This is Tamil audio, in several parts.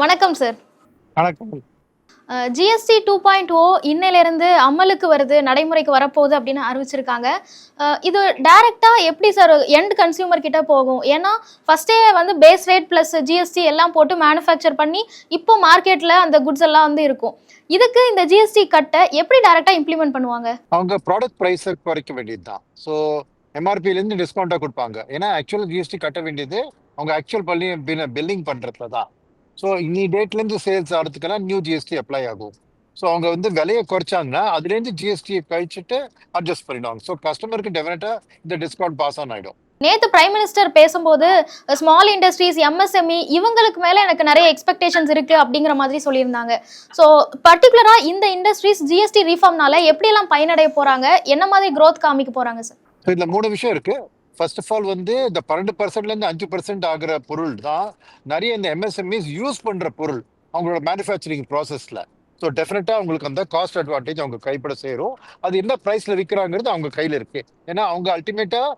வணக்கம் சார் வணக்கம். ஜிஎஸ்டி டூ பாயிண்ட் ஓ இன்னையிலேருந்து அமலுக்கு வருது நடைமுறைக்கு வரப்போகுது அப்படின்னு அறிவிச்சிருக்காங்க. இது டைரக்டா எப்படி சார் எண்ட் கன்சியூமர் கிட்ட போகும்? ஏன்னா ஃபர்ஸ்டே வந்து பேஸ் ரேட் ப்ளஸ் ஜிஎஸ்டி எல்லாம் போட்டு மேனுஃபேக்சர் பண்ணி இப்போ மார்க்கெட்ல அந்த குட்ஸ் எல்லாம் வந்து இருக்கும். இதுக்கு இந்த ஜிஎஸ்டி கட்டை எப்படி டைரக்டா இம்ப்ளிமெண்ட் பண்ணுவாங்க? அவங்க ப்ராடக்ட் ப்ரைஸை குறைக்க வேண்டியது தான் ஸோ எம்ஆர்பிலேருந்து டிஸ்கவுண்ட்டாக கொடுப்பாங்க. ஏன்னா ஆக்சுவல் ஜிஎஸ்டி கட்ட வேண்டியது அவங்க ஆக்சுவல் பண்ணி பில்லிங் பண்ணுறதுல தான் ஸோ இன்னி டேட்லேருந்து சேல்ஸ் ஆகிறதுக்கெல்லாம் நியூ ஜிஎஸ்டி அப்ளை ஆகும். ஸோ அவங்க வந்து விலையை குறைச்சாங்கன்னா அதுலேருந்து ஜிஎஸ்டியை கழிச்சிட்டு அட்ஜஸ்ட் பண்ணிடுவாங்க. ஸோ கஸ்டமருக்கு டெஃபினட்டாக இந்த டிஸ்கவுண்ட் பாஸ் ஆன் ஆகிடும் நேத்து பிரைம் மினிஸ்டர் பேசும்போது ஸ்மால் இண்டஸ்ட்ரீஸ் எம்எஸ்எம்இ இவங்களுக்கு மேல எனக்கு நிறைய எக்ஸ்பெக்டேஷன்ஸ் இருக்கு அப்படிங்கிற மாதிரி சொல்லியிருந்தாங்க. ஸோ பர்டிகுலரா இந்த இண்டஸ்ட்ரீஸ் ஜிஎஸ்டி ரீஃபார்ம்னால எப்படியெல்லாம் பயனடைய போறாங்க? என்ன மாதிரி growth காமிக்க போறாங்க சார் இதில் மூணு விஷயம் இருக்கு. ஃபர்ஸ்ட் ஆஃப் ஆல் வந்து இந்த பன்னெண்டு பர்சன்ட்லேருந்து அஞ்சு பர்சன்ட் ஆகிற பொருள் தான் நிறைய இந்த எம்எஸ்எம்இஸ் யூஸ் பண்ணுற பொருள் அவங்களோட மேனுஃபேக்சரிங் ப்ராசஸில் ஸோ டெஃபினட்டாக அவங்களுக்கு அந்த காஸ்ட் அட்வான்டேஜ் அவங்க கைப்பட சேரும். அது என்ன ப்ரைஸில் விற்கிறாங்கிறது அவங்க கையில் இருக்குது ஏன்னா அவங்க அல்டிமேட்டாக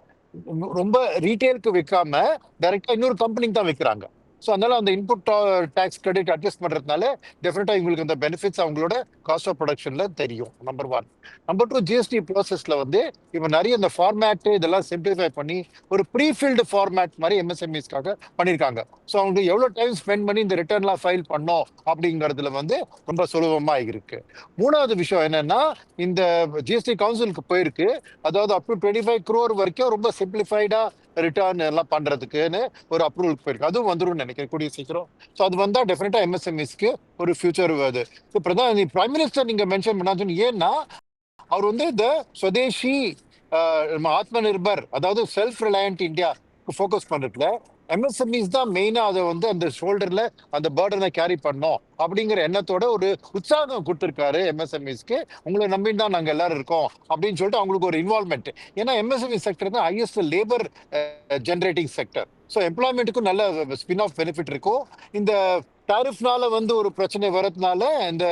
ரொம்ப ரீட்டெயிலுக்கு விற்காம டைரெக்டாக இன்னொரு கம்பெனிக்கு தான் விற்கிறாங்க ஸோ அதனால அந்த இன்புட் டேக்ஸ் கிரெடிட் அட்ஜஸ்ட் பண்ணுறதுனால டெஃபினட்டாக இவங்களுக்கு அந்த பெனிஃபிட்ஸ் அவங்களோட காஸ்ட் ஆஃப் ப்ரொடக்ஷனில் தெரியும் number one number two GST ப்ராசஸில் வந்து இப்போ நிறைய இந்த ஃபார்மேட் இதெல்லாம் சிம்பிளிஃபை பண்ணி ஒரு ப்ரீஃபில்டு ஃபார்மேட் மாதிரி எம்எஸ்எம்இஸ்க்காக பண்ணியிருக்காங்க ஸோ அவங்க எவ்வளோ டைம் ஸ்பெண்ட் பண்ணி இந்த ரிட்டர்ன்லாம் ஃபைல் பண்ணோம் அப்படிங்கிறதுல வந்து ரொம்ப சுலபமாக இருக்கு. மூணாவது விஷயம் என்னன்னா இந்த ஜிஎஸ்டி கவுன்சிலுக்கு போயிருக்கு. அதாவது up to twenty five crore வரைக்கும் ரொம்ப சிம்பிளிஃபைடாக ரிட்டர்ன் எல்லாம் பண்றதுக்குன்னு ஒரு அப்ரூவலுக்கு போயிருக்கு. அதுவும் வந்துடும் நினைக்கிறேன் கூடிய சீக்கிரம். ஸோ அது வந்தா டெஃபினட்டா எம்எஸ்எம்இஸ்க்கு ஒரு ஃபியூச்சர் வருது. ஸோ பிரதான் பிரைம் மினிஸ்டர் நீங்க மென்ஷன் பண்ணாதுன்னு ஏன்னா அவர் வந்து இந்த சுதேசி நம்ம ஆத்ம நிர்பர் அதாவது செல்ஃப் ரிலையன்ட் இந்தியா ஃபோக்கஸ் பண்ணுறதுல எம்எஸ்எம்இஸ் தான் மெயினாக அதை வந்து அந்த ஷோல்டரில் அந்த பேர்டனை கேரி பண்ணோம் அப்படிங்கிற எண்ணத்தோட ஒரு உற்சாகம் கொடுத்துருக்காரு எம்எஸ்எம்இஸ்க்கு உங்களை நம்பி தான் நாங்கள் எல்லாரும் இருக்கோம் அப்படின்னு சொல்லிட்டு அவங்களுக்கு ஒரு இன்வால்மெண்ட் ஏன்னா எம்எஸ்எம்இ செக்டர் தான் highest labour generating sector so எம்ப்ளாய்மெண்ட்டுக்கும் நல்ல ஸ்பின் ஆஃப் பெனிஃபிட் இருக்கும். இந்த டாரிஃப்னால வந்து ஒரு பிரச்சனை வரதுனால இந்த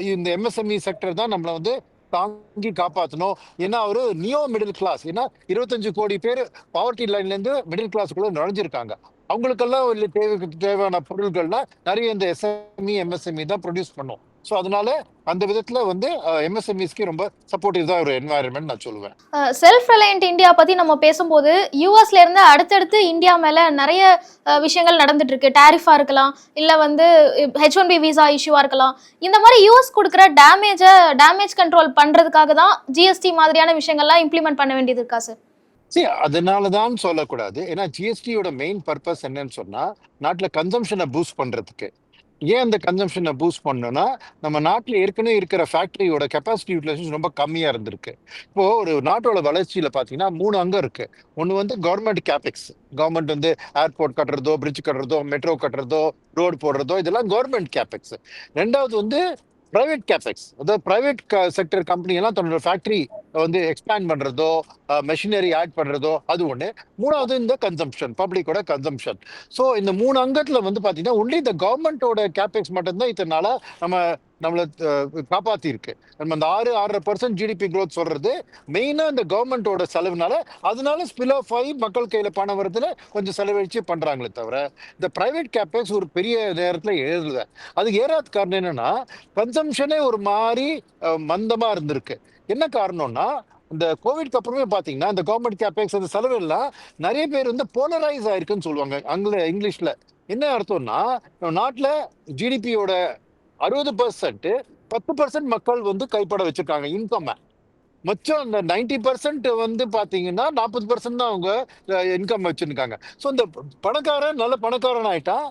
இந்த எம்எஸ்எம்இ செக்டர் தான் நம்மளை வந்து தாங்கி காப்பாற்றணும் ஏன்னா ஒரு நியோ மிடில் கிளாஸ் ஏன்னா இருபத்தஞ்சு கோடி பேர் பாவர்ட்டி லைன்லேருந்து மிடில் கிளாஸ்க்குள்ள நுழைஞ்சிருக்காங்க. அவங்களுக்கெல்லாம் தேவை தேவையான பொருட்கள்லாம் நிறைய இந்த எஸ்எம்இ எம்எஸ்எம்இ தான் ப்ரொடியூஸ் பண்ணும். ஸோ அதனால அந்த விதத்துல வந்து எம்எஸ்எம்இஸ்க்கு ரொம்ப சப்போர்ட்டிவ் தான் ஒரு என்வாயர்மெண்ட் நான் சொல்லுவேன். செல்ஃப் ரிலையன்ட் இந்தியா பத்தி நம்ம பேசும்போது யூஎஸ்ல இருந்து அடுத்தடுத்து இந்தியா மேல நிறைய விஷயங்கள் நடந்துட்டு இருக்கு டாரிஃபா இருக்கலாம் இல்ல வந்து ஹெச் ஒன் பி விசா இஷ்யூவா இருக்கலாம். இந்த மாதிரி யூஎஸ் கொடுக்குற டேமேஜை டேமேஜ் கண்ட்ரோல் பண்றதுக்காக தான் ஜிஎஸ்டி மாதிரியான விஷயங்கள்லாம் இம்ப்ளிமெண்ட் பண்ண வேண்டியது இருக்கா சார் சரி அதனால தான் சொல்லக்கூடாது. ஏன்னா ஜிஎஸ்டியோட மெயின் பர்பஸ் என்னன்னு சொன்னா நாட்டுல கன்சம்ஷனை பூஸ்ட் பண்றதுக்கு. ஏன் அந்த கன்சம்ஷனை பூஸ்ட் பண்ணோன்னா நம்ம நாட்டில் ஏற்கனவே இருக்கிற ஃபேக்டரியோட கெப்பாசிட்டி யூட்டிலைசேஷன் ரொம்ப கம்மியாக இருந்திருக்கு. இப்போ ஒரு நாட்டோட வளர்ச்சியில் பார்த்தீங்கன்னா மூணு அங்கம் இருக்கு. ஒன்று வந்து கவர்மெண்ட் கேபெக்ஸ் கவர்மெண்ட் வந்து ஏர்போர்ட் கட்டுறதோ பிரிட்ஜ் கட்டுறதோ மெட்ரோ கட்டுறதோ ரோடு போடுறதோ இதெல்லாம் கவர்மெண்ட் கேபெக்ஸ் ரெண்டாவது வந்து ப்ரைவேட் கேபெக்ஸ் அதாவது ப்ரைவேட் செக்டர் கம்பெனி எல்லாம் தன்னோட ஃபேக்டரி வந்து எக்ஸ்பேண்ட் பண்ணுறதோ மெஷினரி ஆட் பண்ணுறதோ அது ஒன்று மூணாவது இந்த கன்சம்ஷன் பப்ளிக்கோட கன்சம்ஷன் ஸோ இந்த மூணு அங்கத்தில் வந்து பார்த்தீங்கன்னா ஒன்லி இந்த கவர்மெண்டோட கேபெக்ஸ் மட்டும்தான் இதனால நம்ம நம்மளை காப்பாற்றிருக்கு நம்ம அந்த ஆறு ஆறரை பர்சன்ட் ஜிடிபி க்ரோத் சொல்கிறது மெயினாக இந்த கவர்மெண்டோட செலவுனால அதனால ஸ்பில் ஆஃப் ஆகி மக்கள் கையில் பணம் வரதுல கொஞ்சம் செலவழிச்சு பண்ணுறாங்களே தவிர இந்த ப்ரைவேட் கேபெக்ஸ் ஒரு பெரிய நேரத்தில் ஏறுது அது ஏறாத காரணம் என்னென்னா கன்சம்ஷனே ஒரு மாதிரி மந்தமாக இருந்திருக்கு. என்ன காரணம்னா இந்த கோவிட்க்கு அப்புறமே பார்த்தீங்கன்னா இந்த கவர்மெண்ட் கேபேக்ஸ் அந்த செலவு எல்லாம் நிறைய பேர் வந்து போலரைஸ் ஆயிருக்குன்னு சொல்லுவாங்க ஆங்கில இங்கிலீஷில். என்ன அர்த்தம்னா நம்ம ஜிடிபியோட அறுபது பர்சன்ட் பத்து பர்சன்ட் மக்கள் வந்து கைப்பட வச்சிருக்காங்க இன்கம்மை மொச்சம் அந்த நைன்டி பர்சன்ட் வந்து பார்த்தீங்கன்னா நாற்பது பர்சன்ட் தான் அவங்க இன்கம் வச்சுருக்காங்க. ஸோ இந்த பணக்காரன் நல்ல பணக்காரன் ஆகிட்டான்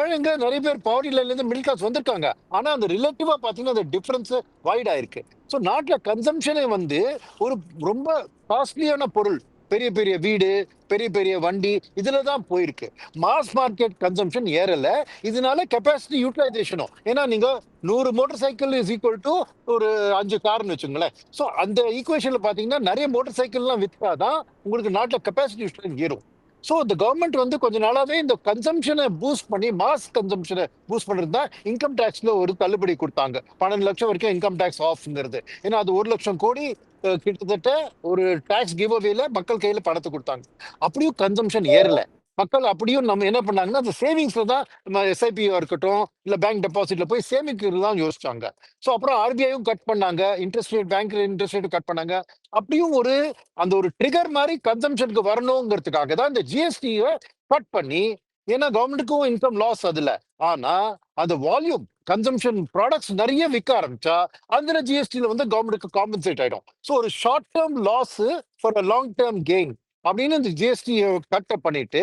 ஏழைங்க நிறைய பேர் பவர்ட்டி லைன்ல மிடில் கிளாஸ் வந்திருக்காங்க. ஆனால் அந்த ரிலேட்டிவாக பார்த்தீங்கன்னா அந்த டிஃப்ரென்ஸு வைடாக இருக்குது ஸோ நாட்டில் கன்சம்ஷனே வந்து ஒரு ரொம்ப காஸ்ட்லியான பொருள். பெரிய பெரிய வீடு பெரிய பெரிய வண்டி இதுல தான் போயிருக்கு. மாஸ் மார்க்கெட் கன்சம்ஷன் ஏறல. இதனால கெப்பாசிட்டி யூட்டிலைசேஷனும் ஏன்னா நீங்க நூறு motorcycle is equal to ஒரு அஞ்சு கார்னு வச்சுங்களேன் ஸோ அந்த ஈக்குவேஷன்ல பாத்தீங்கன்னா நிறைய மோட்டார் சைக்கிள்லாம் விற்றாதான் உங்களுக்கு நாட்டில் கெப்பாசிட்டி யூட்டிலைஸ் ஏறும். ஸோ இந்த கவர்மெண்ட் வந்து கொஞ்ச நாளாவே இந்த கன்சம்ஷனை பூஸ்ட் பண்ணி மாஸ் கன்சம்ஷனை பூஸ்ட் பண்ணுறது தான் இன்கம் டேக்ஸ்ல ஒரு தள்ளுபடி கொடுத்தாங்க. பன்னெண்டு லட்சம் வரைக்கும் இன்கம் டேக்ஸ் ஆஃப்ங்கிறது ஏன்னா அது ஒரு லட்சம் கோடி கிட்டத்தட்ட ஒரு டாக்ஸ் கிவ் அவேல மக்கள் கையில பணத்தை கொடுத்தாங்க. அப்படியும் கன்சம்ஷன் ஏறல. மக்கள் அப்படியும் நம்ம என்ன பண்ணாங்கன்னா அந்த சேவிங்ஸ்ல தான் நம்ம எஸ்ஐபியா இருக்கட்டும் இல்ல பேங்க் டெபாசிட்ல போய் சேமிக்கிறது தான் யோசிச்சாங்க. ஸோ அப்புறம் ஆர்பிஐயும் கட் பண்ணாங்க. Interest rate bank interest rate cut பண்ணாங்க. அப்படியும் ஒரு அந்த ஒரு ட்ரிகர் மாதிரி கன்சம்ஷனுக்கு வரணுங்கிறதுக்காக தான் இந்த ஜிஎஸ்டியை கட் பண்ணி ஏன்னா கவர்மெண்ட்டுக்கும் இன்கம் லாஸ் அதுல. ஆனா அந்த வால்யூம் கன்சம்ஷன் ப்ராடக்ட்ஸ் நிறைய விற்க ஆரம்பிச்சா அந்த ஜிஎஸ்டியில வந்து கவர்மெண்ட்டுக்கு காம்பன்சேட் ஆயிடும். ஸோ ஒரு short term loss for a long term gain அப்படின்னு இந்த ஜிஎஸ்டி கட் பண்ணிட்டு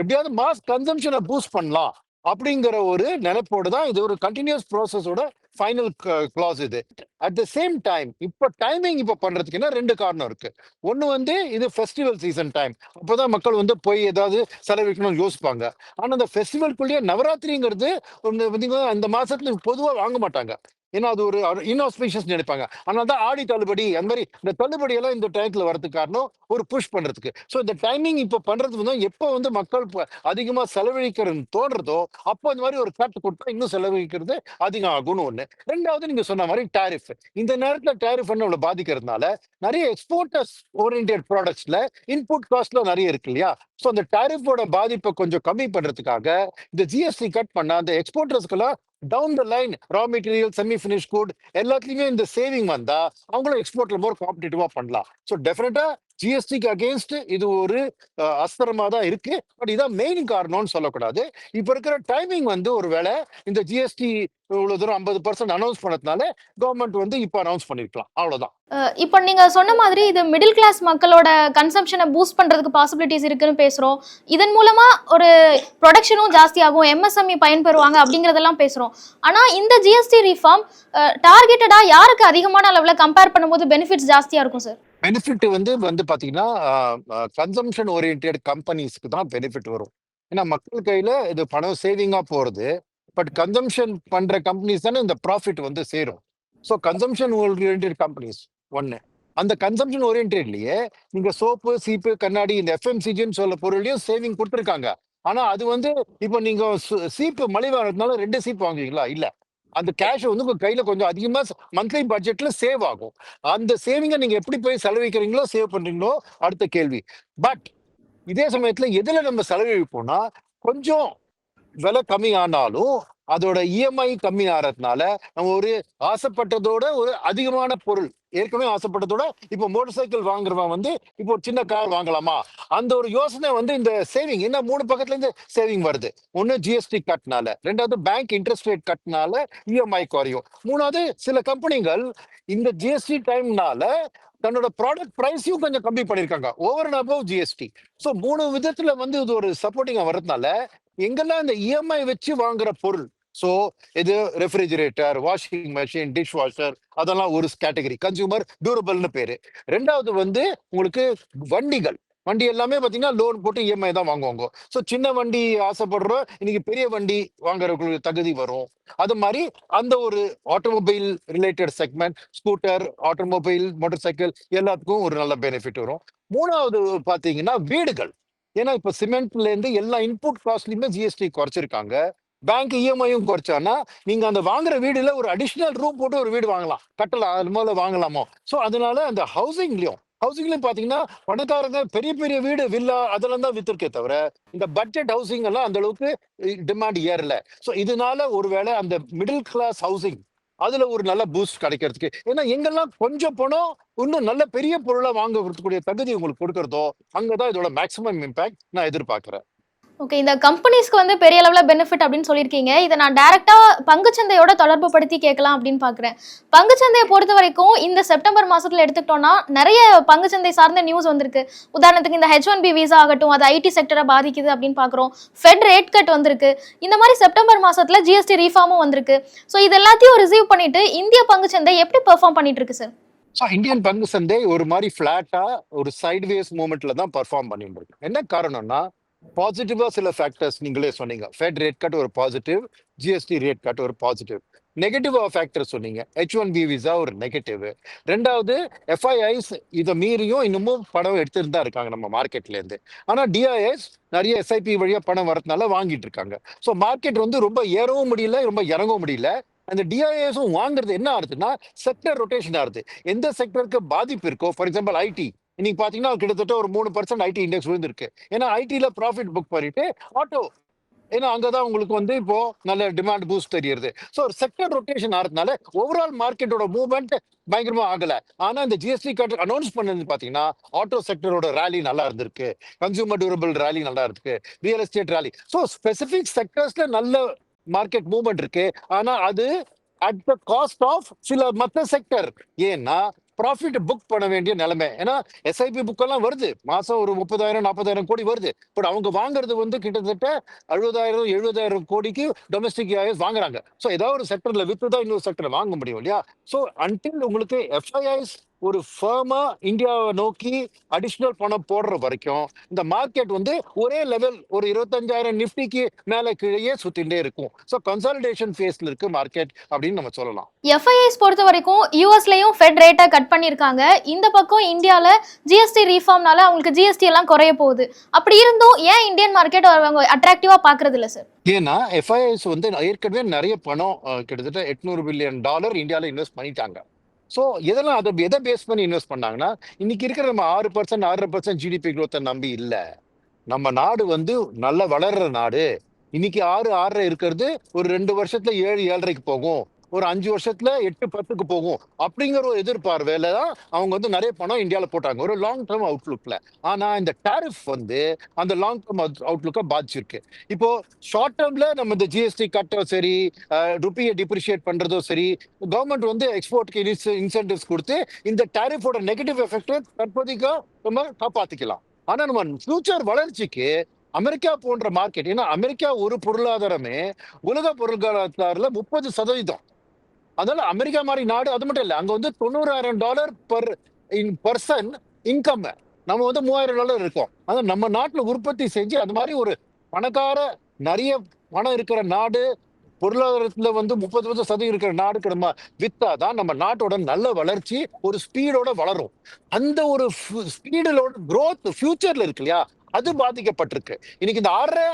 எப்படியாவது மாஸ் கன்சம்ஷனை பூஸ்ட் பண்ணலாம் அப்படிங்கிற ஒரு நினைப்போடு தான் இது ஒரு கண்டினியூஸ் ப்ராசஸோட ஃபைனல் கிளாஸ் இது. அட் த சேம் டைம் இப்போ டைமிங் இப்போ பண்றதுக்கு என்ன ரெண்டு காரணம் இருக்கு. ஒன்று வந்து இது ஃபெஸ்டிவல் சீசன் டைம் அப்போதான் மக்கள் வந்து போய் ஏதாவது செலவிக்கணும்னு யோசிப்பாங்க. ஆனால் அந்த ஃபெஸ்டிவல்குள்ளேயே நவராத்திரிங்கிறது ஒன்று பார்த்தீங்கன்னா அந்த மாசத்துல பொதுவாக வாங்க மாட்டாங்க. ஏன்னா அது ஒரு இன்ஆஸ்பிஷியஸ் நினைப்பாங்க. ஆனால் தான் ஆடி தள்ளுபடி அந்த மாதிரி இந்த தள்ளுபடி எல்லாம் இந்த டயத்தில் வரதுக்கு காரணம் ஒரு புஷ் பண்றதுக்கு. ஸோ இந்த டைமிங் இப்போ பண்றது வந்து எப்போ வந்து மக்கள் அதிகமாக செலவழிக்கிறதுன்னு தோன்றதோ அப்போ இந்த மாதிரி ஒரு கட் கொடுத்தா இன்னும் செலவழிக்கிறது அதிகம் ஆகும்னு ஒன்று ரெண்டாவது நீங்க சொன்ன மாதிரி டாரிஃப் இந்த நேரத்தில் டேரிஃப் நம்மளை பாதிக்கிறதுனால நிறைய எக்ஸ்போர்ட்டர்ஸ் ஓரியன்ட் ப்ராடக்ட்ஸ்ல இன்புட் காஸ்ட்ல நிறைய இருக்கு இல்லையா? ஸோ அந்த டாரிஃபோட பாதிப்பை கொஞ்சம் கம்மி பண்றதுக்காக இந்த ஜிஎஸ்டி கட் பண்ண அந்த எக்ஸ்போர்ட்டர்ஸ்க்கெல்லாம் down the line raw material semi finish good எல்லாத்துலயுமே இந்த சேவிங் வந்தா அவங்களும் எக்ஸ்போர்ட்டில் மோர் காம்படிட்டிவாக பண்ணலாம். ஸோ டெஃபினட்டாக ஜிஎஸ்டிக்கு அகேன்ஸ்ட் இது ஒரு அஹ், அஸ்திரமா தான் இருக்கு. பட் இதான் மெயின் காரணம்னு சொல்லக்கூடாது. இப்ப இருக்கிற டைமிங் வந்து ஒரு வேலை இந்த ஜிஎஸ்டி இவ்வளவு தூரம் ஐம்பது பர்சன்ட் அனௌன்ஸ் பண்ணதுனால கவர்மெண்ட் வந்து இப்போ அனௌன்ஸ் பண்ணிருக்கலாம். அவ்வளவுதான். அஹ் இப்போ நீங்க சொன்ன மாதிரி இது மிடில் கிளாஸ் மக்களோட கன்சம்ஷனை பூஸ்ட் பண்றதுக்கு பாசிபிலிட்டிஸ் இருக்குன்னு பேசுறோம். இதன் மூலமா ஒரு ப்ரொடக்ஷனும் ஜாஸ்தியாகும் எம்எஸ்எம்இ பயன்பெறுவாங்க அப்படிங்கறதெல்லாம் பேசுறோம். ஆனா இந்த ஜிஎஸ்டி ரீஃபார்ம் டார்கெட்டடா யாருக்கு அதிகமான அளவுல கம்பேர் பண்ணும்போது பெனிஃபிட்ஸ் ஜாஸ்தியா இருக்கும் சார் பெனிஃபிட் வந்து வந்து பாத்தீங்கன்னா கன்சம்ஷன் ஓரியன்டெட் கம்பெனிஸ்க்கு தான் பெனிஃபிட் வரும். ஏன்னா மக்கள் கையில இது பணம் சேவிங்கா போறது பட் கன்சம்ஷன் பண்ற கம்பெனிஸ் தானே இந்த ப்ராஃபிட் வந்து சேரும். ஸோ கன்சம்ஷன் ஓரியன்டெட் கம்பெனிஸ் ஒன்று அந்த கன்சம்ஷன் ஓரியன்டெட்லயே நீங்க சோப்பு சீப்பு கண்ணாடி இந்த எஃப்எம்சிஜின்னு சொல்ல பொருளையும் சேவிங் கொடுத்துருக்காங்க. ஆனா அது வந்து இப்போ நீங்க சு- சீப்பு மலிவாகிறதுனால ரெண்டு சீப்பு வாங்குவீங்களா? இல்லை. அந்த கேஷ் வந்து உங்க கையில கொஞ்சம் அதிகமா மந்த்லி பட்ஜெட்ல சேவ் ஆகும். அந்த சேவிங்கை நீங்க எப்படி போய் செலவழிக்கிறீங்களோ சேவ் பண்றீங்களோ அடுத்த கேள்வி. பட் இதே சமயத்துல எதுல நம்ம செலவழிப்போம்னா கொஞ்சம் விலை கம்மி ஆனாலும் அதோட இஎம்ஐ கம்மி ஆறதுனால நம்ம ஒரு ஆசைப்பட்டதோட ஒரு அதிகமான பொருள் ஏற்கனவே ஆசைப்பட்டதோட இப்போ மோட்டர் சைக்கிள் வாங்குறவன் வந்து இப்போ ஒரு சின்ன கார் வாங்கலாமா? அந்த ஒரு யோசனை வந்து இந்த சேவிங் என்ன மூணு பக்கத்துல இருந்து சேவிங் வருது? ஒன்னு ஜிஎஸ்டி கட்னால ரெண்டாவது பேங்க் இன்ட்ரெஸ்ட் ரேட் கட்னால இஎம்ஐ குறையும். மூணாவது சில கம்பெனிகள் இந்த ஜிஎஸ்டி டைம்னால தன்னோட ப்ராடக்ட் ப்ரைஸையும் கொஞ்சம் கம்மி பண்ணிருக்காங்க. Over and above GST so மூணு விதத்துல வந்து இது ஒரு சப்போர்ட்டிங்கா வர்றதுனால எங்கெல்லாம் இந்த இஎம்ஐ வச்சு வாங்குற பொருள் ஸோ இது refrigerator washing machine dish washer அதெல்லாம் ஒரு கேட்டகரி கன்சியூமர் டியூரபிள்னு பேரு. ரெண்டாவது வந்து உங்களுக்கு வண்டிகள். வண்டி எல்லாமே பார்த்தீங்கன்னா லோன் போட்டு இஎம்ஐ தான் வாங்குவாங்க. ஸோ சின்ன வண்டி ஆசைப்படுறோம். இன்னைக்கு பெரிய வண்டி வாங்குறவங்களுக்கு தகுதி வரும். அது மாதிரி அந்த ஒரு automobile related segment scooter automobile motorcycle எல்லாத்துக்கும் ஒரு நல்ல பெனிஃபிட் வரும். மூணாவது பார்த்தீங்கன்னா வீடுகள். ஏன்னா இப்போ சிமெண்ட்லேருந்து எல்லா இன்புட் காஸ்ட்லையுமே ஜிஎஸ்டி குறைச்சிருக்காங்க. பேங்க் இஎம்ஐயும் குறைச்சான்னா நீங்க அந்த வாங்குற வீடுல ஒரு அடிஷனல் ரூம் போட்டு ஒரு வீடு வாங்கலாம். கட்டலாம் அது மேல வாங்கலாமோ? ஸோ அதனால அந்த ஹவுசிங்லயும் ஹவுசிங்லயும் பாத்தீங்கன்னா பணக்காரங்க பெரிய பெரிய வீடு வில்லா அதெல்லாம் தான் வித்திருக்கே தவிர இந்த பட்ஜெட் ஹவுசிங் எல்லாம் அந்த அளவுக்கு டிமாண்ட் ஏறல. ஸோ இதனால ஒருவேளை அந்த மிடில் கிளாஸ் ஹவுசிங் அதுல ஒரு நல்ல பூஸ்ட் கிடைக்கிறதுக்கு. ஏன்னா எங்கெல்லாம் கொஞ்சம் பணம் இன்னும் நல்ல பெரிய பொருளை வாங்கக்கூடிய தகுதி உங்களுக்கு கொடுக்கறதோ அங்கதான் இதோட மேக்ஸிமம் இம்பாக்ட் நான் எதிர்பார்க்கிறேன். ஓகே இந்த கம்பெனிஸ்க்கு வந்து பெரிய அளவில் பெனிஃபிட் அப்படின்னு சொல்லியிருக்கீங்க. இதை நான் டேரெக்டாக பங்குச்சந்தையோட தொடர்பு படுத்தி கேட்கலாம் அப்படின்னு பார்க்குறேன் பங்குச்சந்தையை பொறுத்த வரைக்கும் இந்த செப்டம்பர் மாதத்தில் எடுத்துக்கிட்டோம்னா நிறைய பங்குச்சந்தை சார்ந்த நியூஸ் வந்திருக்கு. உதாரணத்துக்கு இந்த ஹெச் ஒன் பி விசா ஆகட்டும் அது ஐடி செக்டரை பாதிக்குது அப்படின்னு பார்க்குறோம் ஃபெட் ரேட் கட் வந்திருக்கு. இந்த மாதிரி செப்டம்பர் மாதத்தில் ஜிஎஸ்டி ரீஃபார்மும் வந்திருக்கு. ஸோ இது எல்லாத்தையும் ரிசீவ் பண்ணிட்டு இந்திய பங்குச்சந்தை எப்படி பெர்ஃபார்ம் பண்ணிட்டு இருக்கு சார் ஸோ இந்தியன் பங்கு சந்தை ஒரு மாதிரி ஃபிளாட்டா ஒரு சைட்வேஸ் மூமெண்ட்ல தான் பர்ஃபார்ம் பண்ணிட்டு இருக்கு. என்ன காரணம்னா பாசிட்டிவா சில ஃபேக்டர்ஸ் நீங்களே சொன்னீங்க. ஃபெட் ரேட் கட் ஒரு பாசிட்டிவ் ஜிஎஸ்டி ரேட் கட் ஒரு பாசிட்டிவ் நெகட்டிவா ஃபேக்டர் சொன்னீங்க. ஹெச் ஒன் பி விசா ஒரு நெகட்டிவ் ரெண்டாவது எஃப்ஐஐஸ் இதை மீறியும் இன்னமும் பணம் எடுத்துட்டு தான் இருக்காங்க நம்ம மார்க்கெட்ல இருந்து ஆனா டிஐஎஸ் நிறைய எஸ்ஐபி வழியா பணம் வரதுனால வாங்கிட்டு இருக்காங்க. ஸோ மார்க்கெட் வந்து ரொம்ப ஏறவும் முடியல ரொம்ப இறங்கவும் முடியல. அந்த டிஐஎஸும் வாங்குறது என்ன ஆகுதுன்னா செக்டர் ரொட்டேஷன் ஆகுது. எந்த செக்டருக்கு பாதிப்பு இருக்கோ ஃபார் எக்ஸாம்பிள் ஐடி இன்னைக்கு பாத்தீங்கன்னா கிட்டத்தட்ட ஒரு மூணு பர்சன்ட் ஐடி இண்டெக்ஸ் விழுந்திருக்கு. ஏன்னா ஐடில ப்ராஃபிட் புக் பண்ணிட்டு ஆட்டோ ஏன்னா அங்கதான் உங்களுக்கு வந்து இப்போ நல்ல டிமாண்ட் பூஸ்ட் தெரியுது. ஸோ ஒரு செக்டர் ரொட்டேஷன் ஆகிறதுனால ஓவரால் மார்க்கெட்டோட மூவ்மெண்ட் பயங்கரமா ஆகல. ஆனா இந்த ஜிஎஸ்டி கட் அனௌன்ஸ் பண்ணது பாத்தீங்கன்னா ஆட்டோ செக்டரோட ரேலி நல்லா இருந்திருக்கு. கன்சூமர் டியூரபிள் ரேலி நல்லா இருக்கு. Real estate rally so specific செக்டர்ஸ்ல நல்ல மார்க்கெட் மூவ்மெண்ட் இருக்கு. ஆனா அது அட் த காஸ்ட் ஆஃப் சில மற்ற செக்டர் ஏன்னா ப்ராஃபிட் புக் பண்ண வேண்டிய நிலைமை. ஏன்னா எஸ்ஐபி புக் எல்லாம் வருது. மாசம் ஒரு முப்பதாயிரம் நாற்பதாயிரம் கோடி வருது. பட் அவங்க வாங்குறது வந்து கிட்டத்தட்ட அறுபதாயிரம் எழுபதாயிரம் கோடிக்கு டொமஸ்டிக் வாங்குறாங்க. ஸோ ஏதாவது ஒரு செக்டர்ல வித்து தான் இன்னொரு செக்டர் வாங்க முடியும் இல்லையா? ஸோ அன்டில் உங்களுக்கு எஃப்ஐஐஸ் ஒரு ஃபர்மா இந்தியாவை நோக்கி அடிஷ்னல் பணம் போடுற வரைக்கும் இந்த மார்க்கெட் வந்து ஒரே லெவல் ஒரு இருபத்தஞ்சாயிரம் நிஃப்டிக்கு மேல கீழே சுத்திட்டே இருக்கும். ஸோ கன்சாலிடேஷன் ஃபேஸ்ல இருக்கு மார்க்கெட் அப்படின்னு நம்ம சொல்லலாம். எஃப்ஐஎஸ் பொறுத்த வரைக்கும் யூஎஸ்லயும் ஃபெட் ரேட்டை கட் பண்ணியிருக்காங்க. இந்த பக்கம் இந்தியாவில் ஜிஎஸ்டி ரீஃபார்ம்னால அவங்களுக்கு ஜிஎஸ்டி எல்லாம் குறைய போகுது. அப்படி இருந்தும் ஏன் இந்தியன் மார்க்கெட் அவங்க அட்ராக்டிவாக பார்க்கறது இல்லை சார் ஏன்னா எஃப்ஐஎஸ் வந்து ஏற்கனவே நிறைய பணம் கிட்டத்தட்ட எட்நூறு பில்லியன் டாலர் இந்தியாவில் இன்வெஸ்ட் பண்ணிட்டாங்க. ஸோ இதெல்லாம் அதை எதை பேஸ் பண்ணி இன்வெஸ்ட் பண்ணாங்கன்னா இன்னைக்கு இருக்கிற நம்ம ஆறு பர்சன்ட் ஆறரை பர்சன்ட் ஜிடிபி க்ரோத்தை நம்பி இல்லை. நம்ம நாடு வந்து நல்லா வளர்ற நாடு. இன்னைக்கு ஆறு ஆறரை இருக்கிறது ஒரு ரெண்டு வருஷத்துல ஏழு ஏழரைக்கு போகும். ஒரு அஞ்சு வருஷத்துல எட்டு பத்துக்கு போகும் அப்படிங்கிற ஒரு எதிர்பார்வையில தான் அவங்க வந்து நிறைய பணம் இந்தியால போட்டாங்க. ஒரு லாங் டேர்ம் அவுட்லுக்ல ஆனா இந்த டேரிஃப் வந்து அந்த லாங் டேர்ம் அவுட்லுக்கை பாதிச்சிருக்கு. இப்போ ஷார்ட் டேர்ம்ல நம்ம இந்த ஜிஎஸ்டி கட்டோ சரி ருப்பியை டிப்ரிஷியேட் பண்றதோ சரி கவர்மெண்ட் வந்து எக்ஸ்போர்ட்க்கு இன்சென்டிவ்ஸ் கொடுத்து இந்த டாரிஃபோட நெகட்டிவ் எஃபெக்ட் தற்போதைக்கு நம்ம காப்பாத்திக்கலாம். ஆனா நம்ம ஃபியூச்சர் வளர்ச்சிக்கு அமெரிக்கா போன்ற மார்க்கெட் ஏன்னா அமெரிக்கா ஒரு பொருளாதாரமே உலக பொருளாதாரத்துல முப்பது சதவீதம். அதனால அமெரிக்கா மாதிரி நாடு அது மட்டும் இல்லை. அங்க வந்து தொண்ணூறாயிரம் dollar per in person income நம்ம வந்து மூவாயிரம் டாலர் இருக்கோம். அதான் நம்ம நாட்டில் உற்பத்தி செஞ்சு அந்த மாதிரி ஒரு பணக்கார நிறைய பணம் இருக்கிற நாடு பொருளாதாரத்தில் வந்து முப்பது முப்பது சதவீதம் இருக்கிற நாடுக்கு நம்ம வித்தாதான் நம்ம நாட்டோட நல்ல வளர்ச்சி ஒரு ஸ்பீடோட வளரும். அந்த ஒரு ஸ்பீடோட க்ரோத் ஃபியூச்சர்ல இருக்கு இல்லையா? அது பாதிக்கப்பட்டிருக்கு. இன்னைக்கு இந்த ஆறரை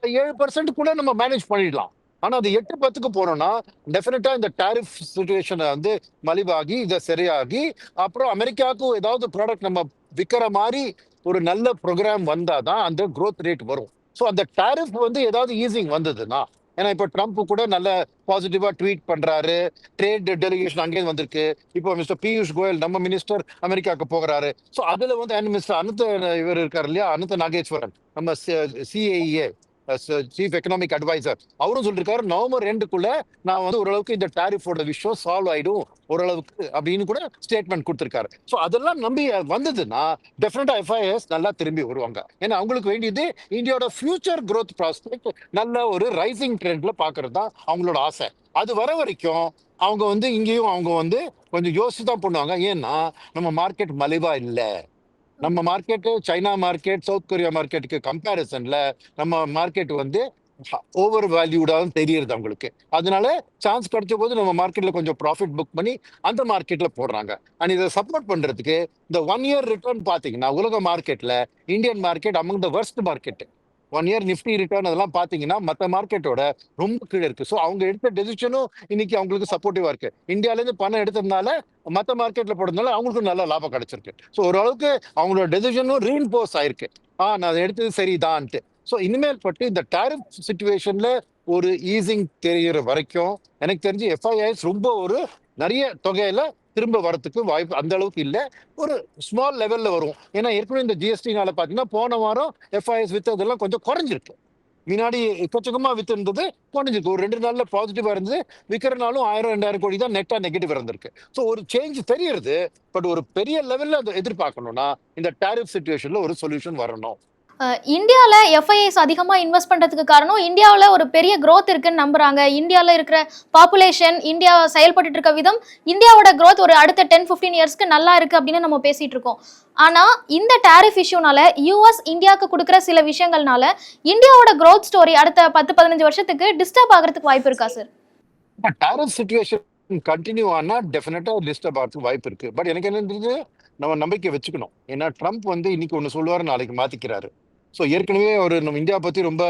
ஏழு பர்சன்ட் கூட நம்ம மேனேஜ் பண்ணிடலாம். ஆனா அது எட்டு பத்துக்கு போனோம்னா டெஃபினட்டா இந்த டாரிஃப் சுச்சுவேஷனை வந்து மலிவாகி இதை சரியாகி அப்புறம் அமெரிக்காவுக்கும் ஏதாவது ப்ராடக்ட் நம்ம விற்கிற மாதிரி ஒரு நல்ல ப்ரோக்ராம் வந்தாதான் அந்த க்ரோத் ரேட் வரும். ஸோ அந்த டாரிஃப் வந்து ஏதாவது ஈஸிங் வந்ததுன்னா ஏன்னா இப்போ ட்ரம்ப் கூட நல்ல பாசிட்டிவா ட்வீட் பண்றாரு ட்ரேட் டெலிகேஷன் அங்கேயும் வந்திருக்கு. இப்போ மிஸ்டர் பியூஷ் கோயல் நம்ம மினிஸ்டர் அமெரிக்காவுக்கு போகிறாரு. ஸோ அதுல வந்து அண்ட் மிஸ்டர் அனந்த இவர் இருக்காரு இல்லையா? அனந்த நாகேஸ்வரன் நம்ம சிஏஏ சீஃப் எக்கனாமிக் அட்வைசர் அவரும் சொல்லிருக்காரு நவம்பர் ரெண்டுக்குள்ள நான் வந்து ஓரளவுக்கு இந்த டாரிஃபோட விஷயம் சால்வ் ஆயிடும் ஓரளவுக்கு அப்படின்னு கூட ஸ்டேட்மெண்ட் கொடுத்துருக்காரு. ஸோ அதெல்லாம் நம்பி வந்ததுன்னா டெஃபினட்டா எஃப்ஐஎஸ் நல்லா திரும்பி வருவாங்க. ஏன்னா அவங்களுக்கு வேண்டியது இந்தியாவோட ஃபியூச்சர் க்ரோத் ப்ராஸ்பெக்ட் நல்ல ஒரு ரைசிங் ட்ரெண்ட்ல பாக்குறது தான் அவங்களோட ஆசை. அது வர வரைக்கும் அவங்க வந்து இங்கேயும் அவங்க வந்து கொஞ்சம் யோசிச்சு தான் பண்ணுவாங்க. ஏன்னா நம்ம மார்க்கெட் மலிவா இல்லை. நம்ம market China market South Korea மார்க்கெட்டுக்கு கம்பேரிசன்ல நம்ம மார்க்கெட் வந்து ஓவர் வேல்யூடாக தெரியுது அவங்களுக்கு. அதனால சான்ஸ் கிடைச்ச போது நம்ம மார்க்கெட்ல கொஞ்சம் ப்ராஃபிட் புக் பண்ணி அந்த மார்க்கெட்ல போடுறாங்க. அண்ட் இதை சப்போர்ட் பண்றதுக்கு இந்த ஒன் இயர் ரிட்டர்ன் பாத்தீங்கன்னா உலக மார்க்கெட்ல Indian market among the worst market one year Nifty return அதெல்லாம் பாத்தீங்கன்னா மற்ற மார்க்கெட்டோட ரொம்ப கீழே இருக்கு. ஸோ அவங்க எடுத்த டெசிஷனும் இன்னைக்கு அவங்களுக்கு சப்போர்ட்டிவா இருக்கு. இந்தியால இருந்து பணம் எடுத்ததுனால மற்ற மார்க்கெட்ல போடுறதுனால அவங்களுக்கும் நல்ல லாபம் கிடைச்சிருக்கு. ஸோ ஓரளவுக்கு அவங்களோட டெசிஷனும் ரீன்போர்ஸ் ஆயிருக்கு. ஆ நான் அதை எடுத்தது சரிதான்ட்டு. ஸோ இனிமேல் பட்டு இந்த டேரிஃப் சுச்சுவேஷன்ல ஒரு ஈஸிங் தெரிகிற வரைக்கும் எனக்கு தெரிஞ்சு எஃப்ஐஐஸ் ரொம்ப ஒரு நிறைய தொகையில திரும்ப வரத்துக்கு வாய்ப்பு அந்த அளவுக்கு இல்லை. ஒரு ஸ்மால் லெவலில் வரும். ஏன்னா ஏற்கனவே இந்த ஜிஎஸ்டினால பார்த்தீங்கன்னா போன வாரம் எஃப்ஐஎஸ் வித்ததெல்லாம் கொஞ்சம் குறைஞ்சிருக்கு. முன்னாடி எக்கச்சக்கமா வித்து இருந்தது குறைஞ்சிருக்கு. ஒரு ரெண்டு நாள்ல பாசிட்டிவா இருந்தது. விற்கிறனாலும் ஆயிரம் ரெண்டாயிரம் கோடி தான் நெட்டா நெகட்டிவ் இருந்திருக்கு ஸோ ஒரு சேஞ்ச் தெரியுது. பட் ஒரு பெரிய லெவல்ல அதை எதிர்பார்க்கணும்னா இந்த டேரிஃப் சுச்சுவேஷன்ல ஒரு சொல்யூஷன் வரணும். இந்தியாவில் எஃப்ஐஎஸ் அதிகமாக இன்வெஸ்ட் பண்ணுறதுக்கு காரணம் இந்தியாவில் ஒரு பெரிய க்ரோத் இருக்குன்னு நம்புகிறாங்க இந்தியாவில் இருக்கிற பாப்புலேஷன் இந்தியா செயல்பட்டு இருக்க விதம் இந்தியாவோட க்ரோத் ஒரு அடுத்த டென் ஃபிஃப்டீன் இயர்ஸ்க்கு நல்லா இருக்குது அப்படின்னு நம்ம பேசிகிட்டு இருக்கோம். ஆனால் இந்த டேரிஃப் இஷ்யூனால யூஎஸ் இந்தியாவுக்கு கொடுக்குற சில விஷயங்கள்னால இந்தியாவோட க்ரோத் ஸ்டோரி அடுத்த பத்து பதினஞ்சு வருஷத்துக்கு டிஸ்டர்ப் ஆகிறதுக்கு வாய்ப்பு இருக்கா சார் டேரிஃப் சுச்சுவேஷன் கண்டினியூ ஆனால் டெஃபினட்டாக டிஸ்டர்ப் ஆகிறதுக்கு வாய்ப்பு இருக்குது பட் எனக்கு என்னன்றது நம்ம நம்பிக்கை வச்சுக்கணும். ஏன்னா ட்ரம்ப் வந்து இன்னைக்கு ஒன்று சொல்லுவார் நாளைக்கு மாத்திக்கிறாரு. ஸோ ஏற்கனவே அவர் நம்ம இந்தியா பற்றி ரொம்ப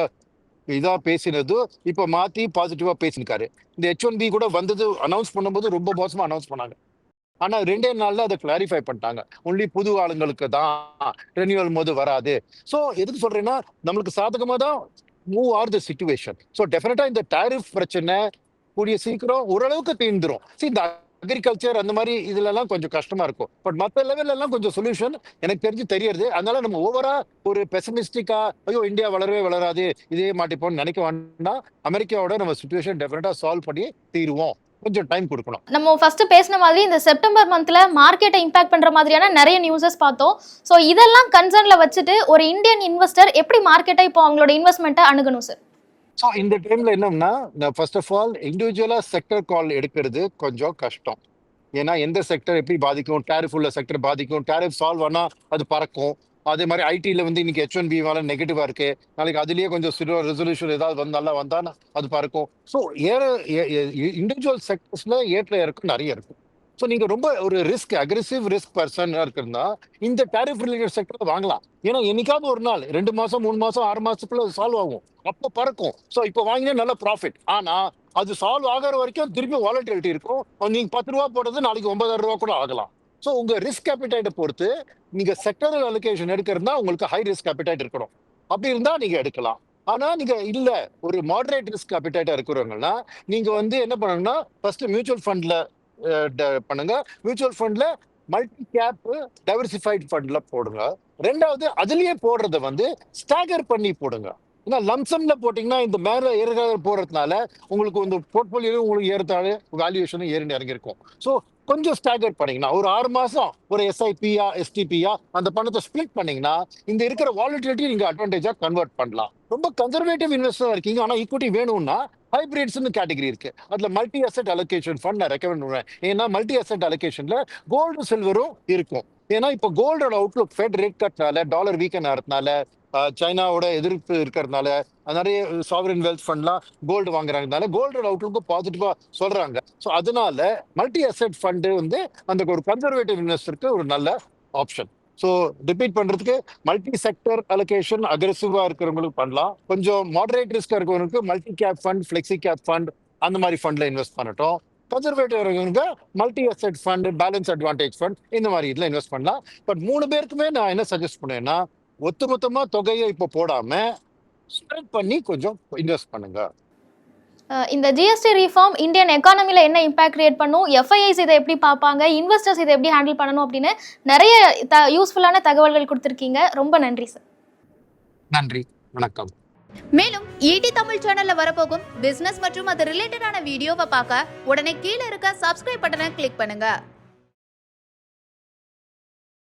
இதாக பேசினது இப்போ மாற்றி பாசிட்டிவாக பேசியிருக்காரு. இந்த ஹெச் ஒன் பி கூட வந்தது அனௌன்ஸ் பண்ணும்போது ரொம்ப மோசமாக அனௌன்ஸ் பண்ணாங்க. ஆனால் ரெண்டே நாளில் அதை கிளாரிஃபை பண்ணிட்டாங்க. ஒன்லி புது ஆளுங்களுக்கு தான் ரெனியூவல் போது வராது. ஸோ எதுக்கு சொல்கிறேன்னா நம்மளுக்கு சாதகமாக தான் move are the situation so டெஃபினட்டாக இந்த டாரிஃப் பிரச்சனை கூடிய சீக்கிரம் ஓரளவுக்கு தீர்ந்துரும். See, இந்த அக்ரிகல்ச்சர் அந்த மாதிரி இதுலலாம் கொஞ்சம் கஷ்டமா இருக்கும். பட் மற்ற லெவல்ல கொஞ்சம் சொல்யூஷன் எனக்கு தெரிஞ்சு தெரியறது. அதனால நம்ம ஓவரா ஒரு பெசமிஸ்டிக்கா ஐயோ இந்தியா வளரவே வளராது இதே மாட்டிப்போம்னு நினைக்க வேண்டாம் அமெரிக்காவோட நம்ம சுச்சுவேஷன் டெஃபினட்டா சால்வ் பண்ணி தீருவோம். கொஞ்சம் டைம் கொடுக்கணும். நம்ம ஃபர்ஸ்ட் பேசின மாதிரி இந்த செப்டம்பர் மந்த்ல மார்க்கெட்டை இம்பாக்ட் பண்ற மாதிரியான நிறைய நியூஸஸ் பார்த்தோம். ஸோ இதெல்லாம் கன்சர்ன்ல வச்சுட்டு ஒரு இந்தியன் இன்வெஸ்டர் எப்படி மார்க்கெட்டை இப்போ அவங்களோட இன்வெஸ்ட்மெண்ட்டை அணுகணும் சார் ஸோ இந்த டைம்ல என்னன்னா ஃபர்ஸ்ட் ஆஃப் ஆல் இண்டிவிஜுவலா செக்டர் கால் எடுக்கிறது கொஞ்சம் கஷ்டம். ஏன்னா எந்த செக்டர் எப்படி பாதிக்கும்? டேரிஃப் உள்ள செக்டர் பாதிக்கும். டேரிஃப் சால்வ் ஆனால் அது பறக்கும். அதே மாதிரி ஐடியில் வந்து இன்னைக்கு ஹெச் ஒன் பி மேலே நெகட்டிவாக இருக்கு. நாளைக்கு அதுலேயே கொஞ்சம் சிறு ரெசல்யூஷன் ஏதாவது வந்து நல்லா வந்தால் அது பறக்கும். ஸோ ஏற இண்டிவிஜுவல் செக்டர்ஸில் ஏற்ற இறக்கம் நிறைய இருக்கும் ஸோ நீங்க ரொம்ப ஒரு ரிஸ்க் அக்ரெசிவ் ரிஸ்க் பர்சனா இருக்கிறதா இந்த டேரிஃப் ரிலேட்டட் செக்டர் வாங்கலாம். ஏன்னா என்னைக்காவது ஒரு நாள் ரெண்டு மாசம் மூணு மாசம் ஆறு மாசத்துக்குள்ள சால்வ் ஆகும். அப்போ பறக்கும். ஸோ இப்போ வாங்கினா நல்ல ப்ராஃபிட் ஆனா அது சால்வ் ஆகிற வரைக்கும் திருப்பி வாலட்டிலிட்டி இருக்கும். நீங்க பத்து ரூபா போடுறது நாளைக்கு ஒன்பதாயிரம் ரூபா கூட ஆகலாம். ஸோ உங்க ரிஸ்க் கேபிடைட்டை பொறுத்து நீங்க செக்டரல் அலோகேஷன் எடுக்கிறதா உங்களுக்கு ஹை ரிஸ்க் கேபிடைட் இருக்கணும். அப்படி இருந்தா நீங்க எடுக்கலாம். ஆனா நீங்க இல்ல ஒரு மாடரேட் ரிஸ்க் கேபிடைட்டா இருக்கிறவங்கன்னா நீங்க வந்து என்ன பண்ணணும்னா ஃபர்ஸ்ட் மியூச்சுவல் ஃபண்ட்ல பண்ணுங்க. மியூச்சுவல் ஃபண்ட்ல மல்டி கேப் டைவர்சிஃபைட் ஃபண்ட்ல போடுங்க. ரெண்டாவது அதுலயே போடுறத வந்து ஸ்டாகர் பண்ணி போடுங்க. ஏன்னா லம்சம்ல போட்டீங்கன்னா இந்த மேல ஏறுகால போறதுனால உங்களுக்கு இந்த போர்ட்போலியோ உங்களுக்கு ஏறத்தாழ வேல்யூவேஷனும் ஏறி இறங்கியிருக்கும். ஸோ கொஞ்சம் ஸ்டாகர் பண்ணீங்கன்னா ஒரு ஆறு மாசம் ஒரு எஸ்ஐபியா எஸ்டிபியா அந்த பணத்தை ஸ்பிளிட் பண்ணீங்கன்னா இந்த இருக்கிற வாலிட்டிலிட்டி நீங்க அட்வான்டேஜா கன்வெர்ட் பண்ணலாம். ரொம்ப கன்சர்வேட்டிவ் இன்வெஸ்டர் இருக்கீங்க ஆனா ஈக்விட்டி வேணும்னா ஹைபிரிட்ஸ்னு கேட்டகரி இருக்கு. அதுல மல்டி அசெட் அலோகேஷன் ஃபண்ட் நான் ரெக்கமெண்ட் பண்ணுவேன் ஏன்னா மல்டி அசெட் அலோகேஷன்ல கோல்டு சில்வரும் இருக்கும். ஏன்னா இப்போ கோல்டோட அவுட்லுக் ஃபெட் ரேட் கட்னால டாலர் வீக்கன் ஆகிறதுனால சைனாவோட எதிர்ப்பு இருக்கிறதுனால நிறைய சாவரின் வெல்த் ஃபண்ட்லாம் கோல்டு வாங்குறாங்கனால கோல்டோட அவுட்லுக்கும் பாசிட்டிவா சொல்றாங்க. ஸோ அதனால மல்டி அசெட் ஃபண்டு வந்து அந்த ஒரு கன்சர்வேட்டிவ் இன்வெஸ்டருக்கு ஒரு நல்ல ஆப்ஷன் ஸோ ரிப்பீட் பண்ணுறதுக்கு மல்டி செக்டர் அலோகேஷன் அக்ரெசிவாக இருக்கிறவங்களுக்கு பண்ணலாம். கொஞ்சம் மாடரேட் ரிஸ்க்காக இருக்கிறவங்களுக்கு multi cap fund flexi cap fund அந்த மாதிரி ஃபண்டில் இன்வெஸ்ட் பண்ணட்டும். கன்சர்வேட்டிவ் இருக்கிறவங்க multi asset fund balance advantage fund இந்த மாதிரி இதில் இன்வெஸ்ட் பண்ணலாம். பட் மூணு பேருக்குமே நான் என்ன சஜஸ்ட் பண்ணேன்னா ஒட்டுமொத்தமா தொகையை இப்போ போடாம ஸ்ப்ரெட் பண்ணி கொஞ்சம் இன்வெஸ்ட் பண்ணுங்க. இந்த ஜிஎஸ்டி ரீஃபார்ம் இந்தியன் எக்கானமில என்ன இம்பாக்ட் கிரியேட் பண்ணும்? எஃப்ஐஐஸ் இதை எப்படி பார்ப்பாங்க? இன்வெஸ்டர்ஸ் இதை எப்படி ஹேண்டில் பண்ணணும் அப்படின்னு நிறைய த யூஸ்ஃபுல்லான தகவல்கள் கொடுத்துருக்கீங்க. ரொம்ப நன்றி சார் நன்றி. வணக்கம். மேலும் ஈடி தமிழ் சேனல்ல வரப்போகும் பிசினஸ் மற்றும் அது ரிலேட்டடான வீடியோவை பார்க்க உடனே கீழே இருக்க சப்ஸ்கிரைப் பட்டனை கிளிக் பண்ணுங்க.